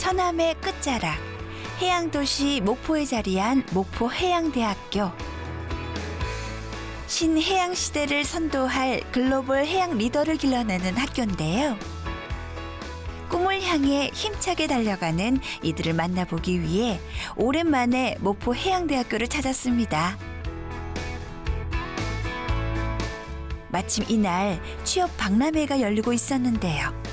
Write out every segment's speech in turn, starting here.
서남의 끝자락 해양도시 목포에 자리한 목포해양대학교 신해양 시대를 선도할 글로벌 해양 리더를 길러내는 학교인데요. 꿈을 향해 힘차게 달려가는 이들을 만나보기 위해 오랜만에 목포 해양대학교를 찾았습니다. 마침 이날 취업 박람회가 열리고 있었는데요.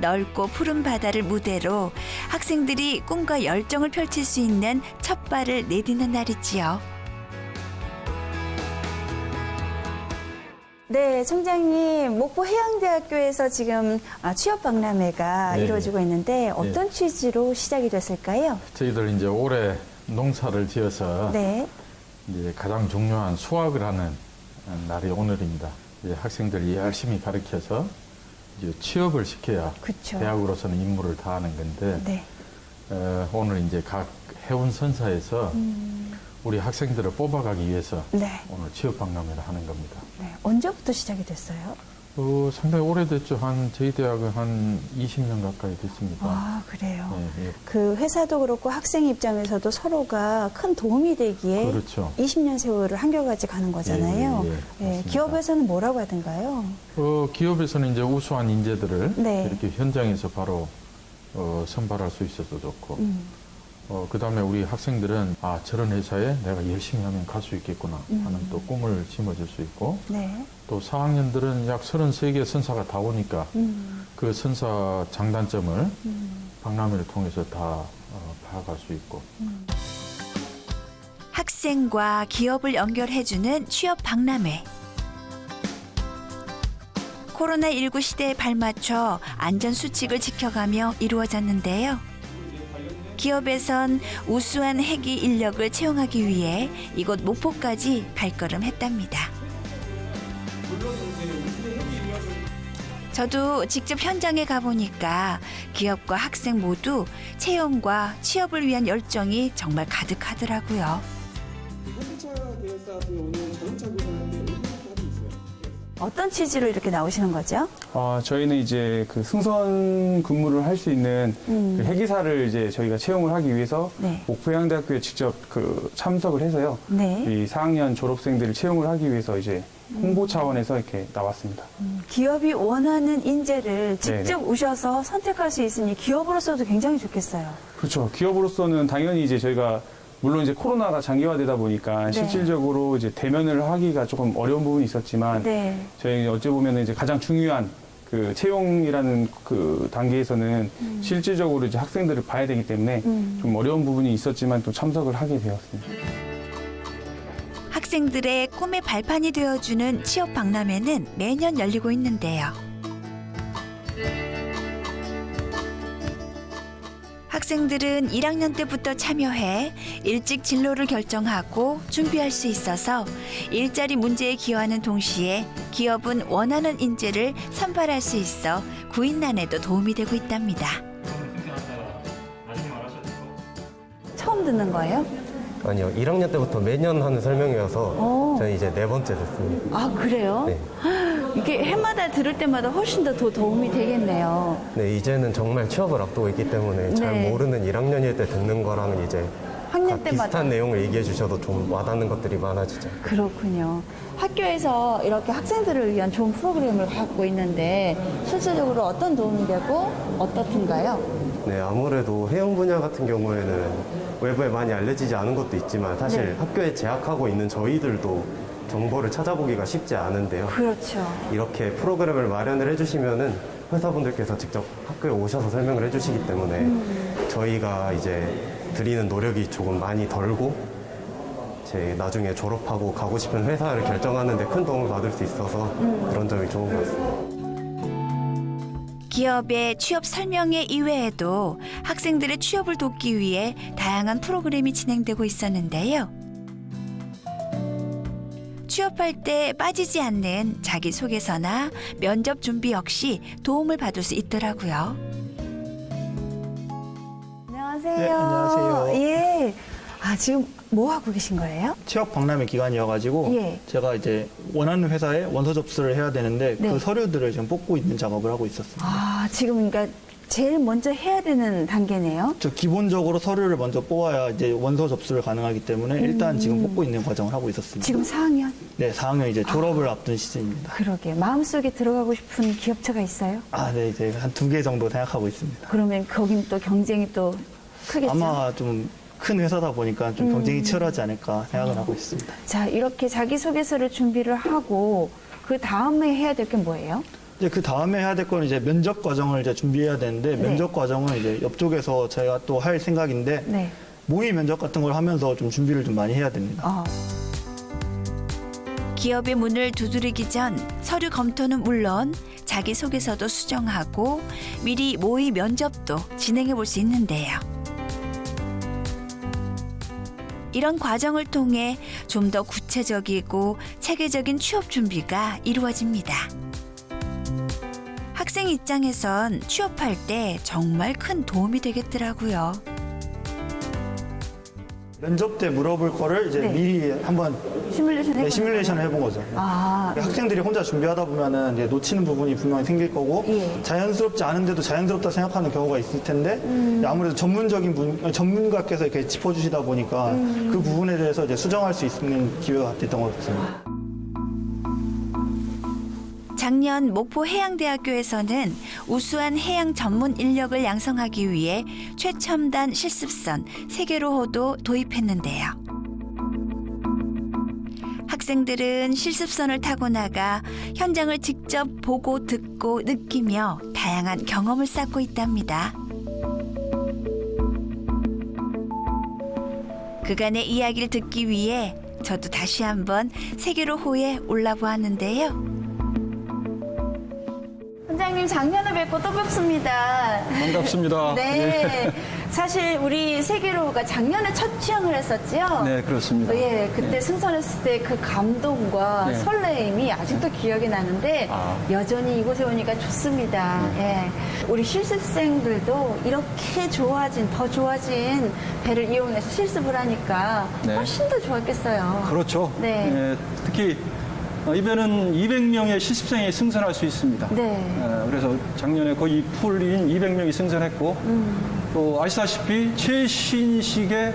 넓고 푸른 바다를 무대로 학생들이 꿈과 열정을 펼칠 수 있는 첫 발을 내디는 날이지요. 네, 총장님, 목포 해양대학교에서 지금 아, 취업 박람회가 네. 이루어지고 있는데 어떤 취지로 시작이 됐을까요? 저희들 이제 올해 농사를 지어서 네. 이제 가장 중요한 수확을 하는 날이 오늘입니다. 이제 학생들이 열심히 가르쳐서 이제 취업을 시켜야 그쵸. 대학으로서는 임무를 다하는 건데 네. 어, 오늘 이제 각 해운 선사에서 우리 학생들을 뽑아가기 위해서 네. 오늘 취업 박람회를 하는 겁니다. 네. 언제부터 시작이 됐어요? 어, 상당히 오래됐죠. 한 저희 대학은 한 20년 가까이 됐습니다. 아, 그래요. 예, 예. 그 회사도 그렇고 학생 입장에서도 서로가 큰 도움이 되기에 그렇죠. 20년 세월을 한결같이 가는 거잖아요. 예, 예, 예. 예. 기업에서는 뭐라고 하던가요? 어, 기업에서는 이제 우수한 인재들을 네. 이렇게 현장에서 바로 어, 선발할 수 있어서 좋고, 음. 어, 그 다음에 우리 학생들은 아, 저런 회사에 내가 열심히 하면 갈 수 있겠구나 하는 또 꿈을 심어줄 수 있고, 네. 또 4학년들은 약 33개 선사가 다 오니까 음. 그 선사 장단점을 음. 박람회를 통해서 다 어, 파악할 수 있고, 학생과 기업을 연결해주는 취업 박람회. 코로나19 시대에 발맞춰 안전수칙을 지켜가며 이루어졌는데요. 기업에선 우수한 회기 인력을 채용하기 위해 이곳 목포까지 발걸음했답니다. 저도 직접 현장에 가보니까 기업과 학생 모두 채용과 취업을 위한 열정이 정말 가득하더라고요. 어떤 취지로 이렇게 나오시는 거죠? 아, 저희는 이제 그 승선 근무를 할 수 있는 음. 그 회기사를 이제 저희가 채용을 하기 위해서 네. 목포해양대학교에 직접 그 참석을 해서요. 네. 이 4학년 졸업생들을 채용을 하기 위해서 이제 음. 홍보 차원에서 이렇게 나왔습니다. 기업이 원하는 인재를 직접 네네. 오셔서 선택할 수 있으니 기업으로서도 굉장히 좋겠어요. 그렇죠. 기업으로서는 당연히 이제 저희가 물론 이제 코로나가 장기화되다 보니까 네. 실질적으로 이제 대면을 하기가 조금 어려운 부분이 있었지만 네. 저희 어찌 보면 이제 가장 중요한 그 채용이라는 그 단계에서는 실질적으로 이제 학생들을 봐야 되기 때문에 음. 좀 어려운 부분이 있었지만 또 참석을 하게 되었습니다. 학생들의 꿈의 발판이 되어주는 취업 박람회는 매년 열리고 있는데요. 학생들은 1학년 때부터 참여해 일찍 진로를 결정하고 준비할 수 있어서 일자리 문제에 기여하는 동시에 기업은 원하는 인재를 선발할 수 있어 구인난에도 도움이 되고 있답니다. 처음 듣는 거예요? 아니요, 1학년 때부터 매년 하는 설명이어서 오. 저는 이제 네 번째 됐습니다. 아, 그래요? 네. 이게 해마다 들을 때마다 훨씬 더, 더 도움이 되겠네요. 네, 이제는 정말 취업을 앞두고 있기 때문에 네. 잘 모르는 1학년일 때 듣는 거랑은 이제 학년 다 때마다. 비슷한 내용을 얘기해 주셔도 좀 와닿는 것들이 많아지죠. 그렇군요. 학교에서 이렇게 학생들을 위한 좋은 프로그램을 갖고 있는데 실질적으로 어떤 도움이 되고 어떻든가요? 네, 아무래도 해양 분야 같은 경우에는 외부에 많이 알려지지 않은 것도 있지만 사실 네. 학교에 재학하고 있는 저희들도 정보를 찾아보기가 쉽지 않은데요. 그렇죠. 이렇게 프로그램을 마련을 해주시면은 회사분들께서 직접 학교에 오셔서 설명을 해주시기 때문에 음. 저희가 이제 드리는 노력이 조금 많이 덜고 제 나중에 졸업하고 가고 싶은 회사를 결정하는데 큰 도움을 받을 수 있어서 음. 그런 점이 좋은 것 같습니다. 기업의 취업 설명회 이외에도 학생들의 취업을 돕기 위해 다양한 프로그램이 진행되고 있었는데요. 취업할 때 빠지지 않는 자기소개서나 면접 준비 역시 도움을 받을 수 있더라고요. 안녕하세요. 네, 안녕하세요. 예. 아, 지금 뭐 하고 계신 거예요? 취업 박람회 기간이어가지고 예. 제가 이제 원하는 회사에 원서 접수를 해야 되는데 네. 그 서류들을 지금 뽑고 있는 작업을 하고 있었습니다. 아, 지금 그러니까 제일 먼저 해야 되는 단계네요. 저 기본적으로 서류를 먼저 뽑아야 이제 원서 접수를 가능하기 때문에 일단 지금 뽑고 있는 과정을 하고 있었습니다. 지금 4학년? 네, 4학년 이제 졸업을 앞둔 시즌입니다. 그러게. 마음속에 들어가고 싶은 기업체가 있어요? 아, 네, 이제 한 두 개 정도 생각하고 있습니다. 그러면 거긴 또 경쟁이 또 크겠죠? 아마 좀 큰 회사다 보니까 좀 경쟁이 치열하지 않을까 생각을 하고 있습니다. 자, 이렇게 자기 소개서를 준비를 하고 그 다음에 해야 될 게 뭐예요? 이제 그 다음에 해야 될 건 이제 면접 과정을 이제 준비해야 되는데 네. 면접 과정은 이제 옆쪽에서 제가 또 할 생각인데 네. 모의 면접 같은 걸 하면서 좀 준비를 좀 많이 해야 됩니다. 어, 기업의 문을 두드리기 전 서류 검토는 물론 자기 소개서도 수정하고 미리 모의 면접도 진행해 볼 수 있는데요. 이런 과정을 통해 좀 더 구체적이고 체계적인 취업 준비가 이루어집니다. 학생 입장에선 취업할 때 정말 큰 도움이 되겠더라고요. 면접 때 물어볼 거를 이제 네. 미리 한번 시뮬레이션 해보는 네, 시뮬레이션을 해본 거죠. 아, 학생들이 혼자 준비하다 보면은 이제 놓치는 부분이 분명히 생길 거고 예. 자연스럽지 않은데도 자연스럽다 생각하는 경우가 있을 텐데 음. 아무래도 전문적인 분 전문가께서 이렇게 짚어주시다 보니까 음. 그 부분에 대해서 이제 수정할 수 있는 기회가 됐던 것 같습니다. 작년 목포 해양대학교에서는 우수한 해양 전문 인력을 양성하기 위해 최첨단 실습선 세계로호도 도입했는데요. 학생들은 실습선을 타고 나가 현장을 직접 보고 듣고 느끼며 다양한 경험을 쌓고 있답니다. 그간의 이야기를 듣기 위해 저도 다시 한번 세계로호에 올라 보았는데요. 원장님 작년에 뵙고 또 뵙습니다. 반갑습니다. 네. 사실 우리 세계로가 작년에 첫 취항을 했었지요? 네, 그렇습니다. 예, 그때 승선했을 때 그 감동과 네. 설레임이 아직도 기억이 나는데 아. 여전히 이곳에 오니까 좋습니다. 예. 우리 실습생들도 이렇게 좋아진, 더 좋아진 배를 이용해서 실습을 하니까 네. 훨씬 더 좋았겠어요. 그렇죠. 네. 예, 특히 어, 이 배는 200명의 실습생이 승선할 수 있습니다. 네. 예, 그래서 작년에 거의 풀인 200명이 승선했고 음. 또 아시다시피 최신식의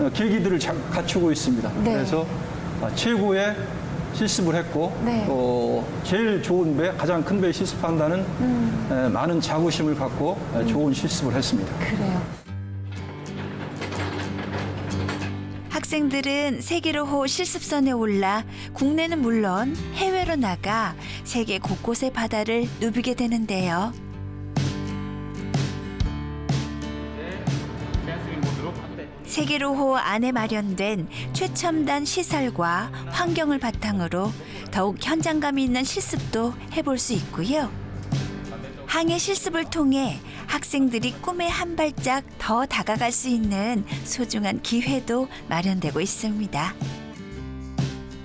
어, 계기들을 자- 갖추고 있습니다. 네. 그래서 아, 최고의 실습을 했고 네. 또 제일 좋은 배, 가장 큰배 실습한다는 음. 에, 많은 자부심을 갖고 에, 좋은 실습을 했습니다. 그래요. 학생들은 세계로호 실습선에 올라 국내는 물론 해외로 나가 세계 곳곳의 바다를 누비게 되는데요. 세계로호 안에 마련된 최첨단 시설과 환경을 바탕으로 더욱 현장감이 있는 실습도 해볼 수 있고요. 항해 실습을 통해 학생들이 꿈에 한 발짝 더 다가갈 수 있는 소중한 기회도 마련되고 있습니다.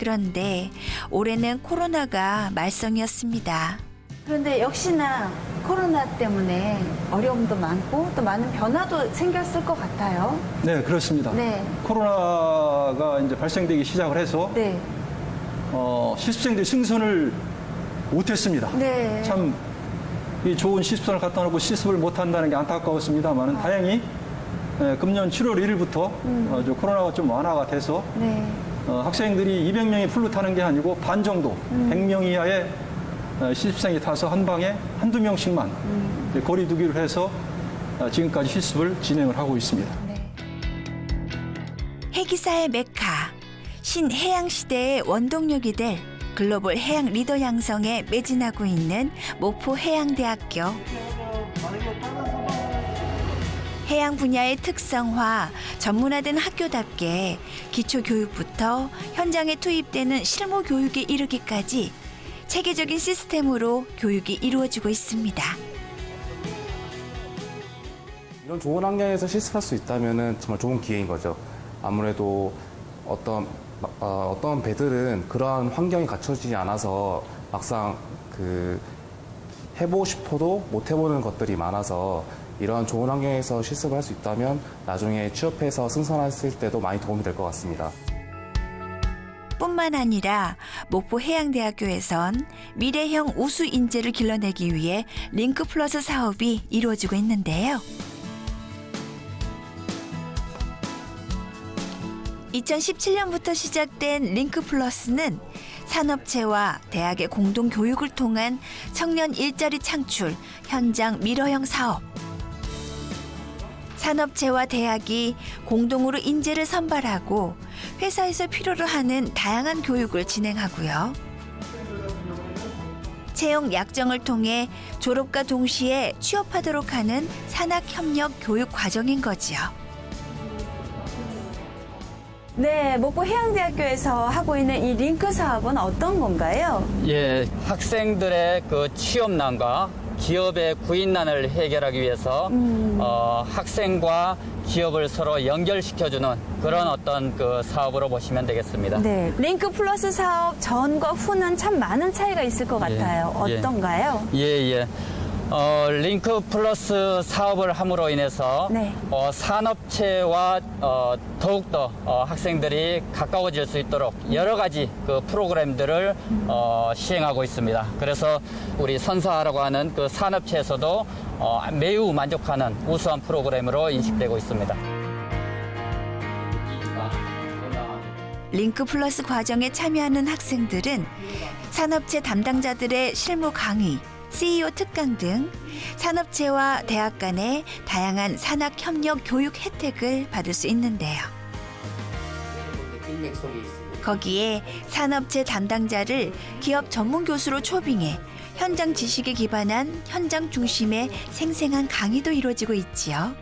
그런데 올해는 코로나가 말썽이었습니다. 그런데 역시나 코로나 때문에 어려움도 많고 또 많은 변화도 생겼을 것 같아요. 네, 그렇습니다. 네. 코로나가 이제 발생되기 시작을 해서 네. 어, 실습생들이 승선을 못했습니다. 네. 참, 이 좋은 실습선을 갖다 놓고 실습을 못 한다는 게 안타까웠습니다만 아. 다행히 에, 금년 7월 1일부터 어, 저 코로나가 좀 완화가 돼서 음. 네. 어, 학생들이 200명이 풀로 타는 게 아니고 반 정도, 음. 100명 이하의 어, 실습생이 타서 한 방에 한두 명씩만 음. 거리 두기를 해서 어, 지금까지 실습을 진행을 하고 있습니다. 네. 해기사의 메카, 신해양 시대의 원동력이 될 글로벌 해양 리더 양성에 매진하고 있는 목포 해양대학교. 해양 분야의 특성화, 전문화된 학교답게 기초 교육부터 현장에 투입되는 실무 교육에 이르기까지 체계적인 시스템으로 교육이 이루어지고 있습니다. 이런 좋은 환경에서 실습할 수 있다면 정말 좋은 기회인 거죠. 아무래도 어떤 어, 어떤 배들은 그러한 환경이 갖춰지지 않아서 막상 그 해보고 싶어도 못 해보는 것들이 많아서 이러한 좋은 환경에서 실습을 할 수 있다면 나중에 취업해서 승선했을 때도 많이 도움이 될 것 같습니다. 뿐만 아니라 목포 해양대학교에선 미래형 우수 인재를 길러내기 위해 링크 플러스 사업이 이루어지고 있는데요. 2017년부터 시작된 링크 플러스는 산업체와 대학의 공동 교육을 통한 청년 일자리 창출 현장 미러형 사업. 산업체와 대학이 공동으로 인재를 선발하고 회사에서 필요로 하는 다양한 교육을 진행하고요. 채용 약정을 통해 졸업과 동시에 취업하도록 하는 산학협력 교육 과정인 거지요. 네, 목포 해양대학교에서 하고 있는 이 링크 사업은 어떤 건가요? 예, 학생들의 그 취업난과 기업의 구인난을 해결하기 위해서 어, 학생과 기업을 서로 연결시켜주는 그런 어떤 그 사업으로 보시면 되겠습니다. 네, 링크 플러스 사업 전과 후는 참 많은 차이가 있을 것 같아요. 예. 어떤가요? 예, 예. 어, 링크 플러스 사업을 함으로 인해서 네. 어, 산업체와 어, 더욱더 어, 학생들이 가까워질 수 있도록 여러 가지 그 프로그램들을 어, 시행하고 있습니다. 그래서 우리 선사라고 하는 그 산업체에서도 어, 매우 만족하는 우수한 프로그램으로 인식되고 있습니다. 링크 플러스 과정에 참여하는 학생들은 산업체 담당자들의 실무 강의, CEO 특강 등 산업체와 대학 간의 다양한 산학 협력 교육 혜택을 받을 수 있는데요. 거기에 산업체 담당자를 기업 전문 교수로 초빙해 현장 지식에 기반한 현장 중심의 생생한 강의도 이루어지고 있지요.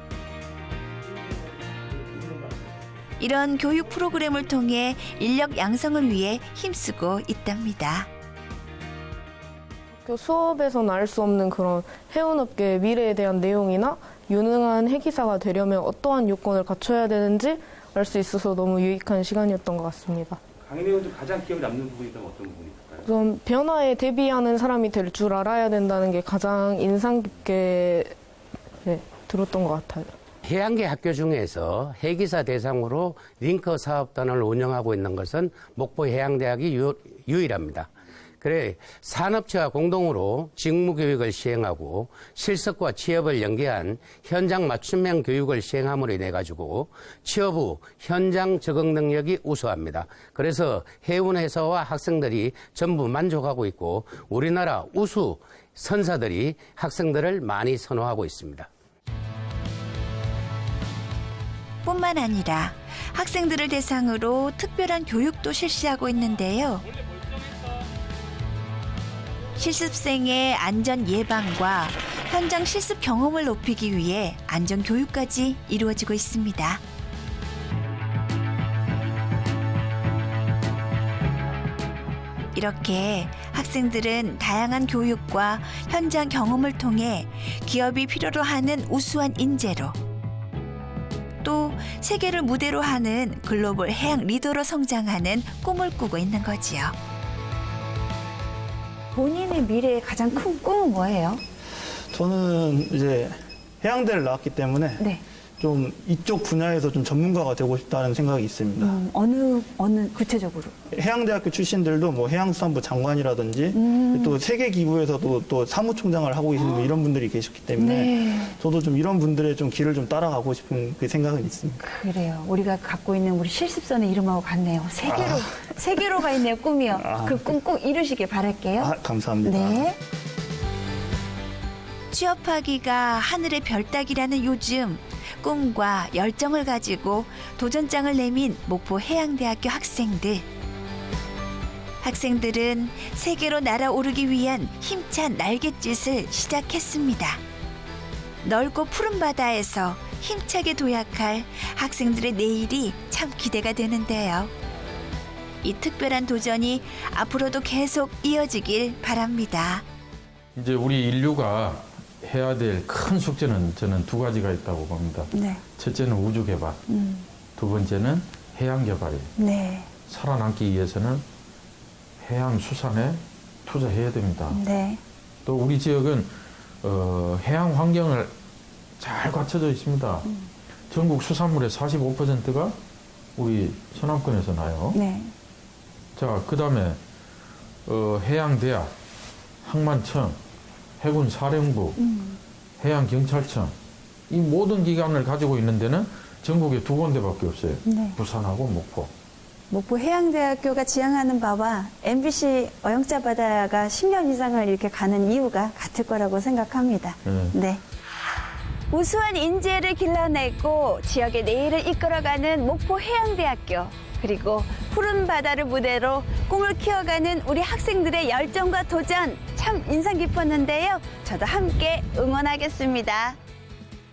이런 교육 프로그램을 통해 인력 양성을 위해 힘쓰고 있답니다. 그 수업에서는 알 수 없는 그런 해운업계의 미래에 대한 내용이나 유능한 해기사가 되려면 어떠한 요건을 갖춰야 되는지 알 수 있어서 너무 유익한 시간이었던 것 같습니다. 강의 내용 중 가장 기억에 남는 부분이 있다면 어떤 부분이 있을까요? 우선 변화에 대비하는 사람이 될 줄 알아야 된다는 게 가장 인상 깊게 네, 들었던 것 같아요. 해양계 학교 중에서 해기사 대상으로 링커 사업단을 운영하고 있는 것은 목포 해양대학이 유, 유일합니다. 그래 산업체와 공동으로 직무 교육을 시행하고 실습과 취업을 연계한 현장 맞춤형 교육을 시행함으로 인해 가지고 취업 후 현장 적응 능력이 우수합니다. 그래서 해운 회사와 학생들이 전부 만족하고 있고 우리나라 우수 선사들이 학생들을 많이 선호하고 있습니다. 뿐만 아니라 학생들을 대상으로 특별한 교육도 실시하고 있는데요. 실습생의 안전 예방과 현장 실습 경험을 높이기 위해 안전 교육까지 이루어지고 있습니다. 이렇게 학생들은 다양한 교육과 현장 경험을 통해 기업이 필요로 하는 우수한 인재로 또 세계를 무대로 하는 글로벌 해양 리더로 성장하는 꿈을 꾸고 있는 거지요. 본인의 미래의 가장 큰 꿈은 뭐예요? 저는 이제 해양대를 나왔기 때문에 네. 좀 이쪽 분야에서 좀 전문가가 되고 싶다는 생각이 있습니다. 음, 어느 어느 구체적으로? 해양대학교 출신들도 뭐 해양수산부 장관이라든지 음. 또 세계 기부에서도 또 사무총장을 하고 계시는 이런 분들이 계셨기 때문에 네. 저도 좀 이런 분들의 좀 길을 좀 따라가고 싶은 그 생각은 있습니다. 그래요. 우리가 갖고 있는 우리 실습선의 이름하고 같네요. 세계로 아. 세계로 가 있네요. 꿈이요. 그꿈 꼭 이루시길 바랄게요. 아, 감사합니다. 네. 취업하기가 하늘의 별 따기라는 요즘 꿈과 열정을 가지고 도전장을 내민 목포 해양대학교 학생들. 학생들은 세계로 날아오르기 위한 힘찬 날갯짓을 시작했습니다. 넓고 푸른 바다에서 힘차게 도약할 학생들의 내일이 참 기대가 되는데요. 이 특별한 도전이 앞으로도 계속 이어지길 바랍니다. 이제 우리 인류가 해야 될 큰 숙제는 저는 두 가지가 있다고 봅니다. 네. 첫째는 우주 개발, 음. 두 번째는 해양 개발이에요. 네. 살아남기 위해서는 해양 수산에 투자해야 됩니다. 네. 또 우리 지역은 어, 해양 환경을 잘 갖춰져 있습니다. 전국 수산물의 45%가 우리 서남권에서 나요. 네. 자, 그 다음에, 어, 해양대학, 항만청, 해군 사령부, 해양 경찰청, 이 모든 기관을 가지고 있는 데는 전국에 두 군데밖에 없어요. 네. 부산하고 목포. 목포 해양대학교가 지향하는 바와 MBC 어영자 바다가 10년 이상을 이렇게 가는 이유가 같을 거라고 생각합니다. 네. 네. 우수한 인재를 길러내고 지역의 내일을 이끌어가는 목포 해양대학교 그리고 푸른 바다를 무대로 꿈을 키워가는 우리 학생들의 열정과 도전 참 인상 깊었는데요. 저도 함께 응원하겠습니다.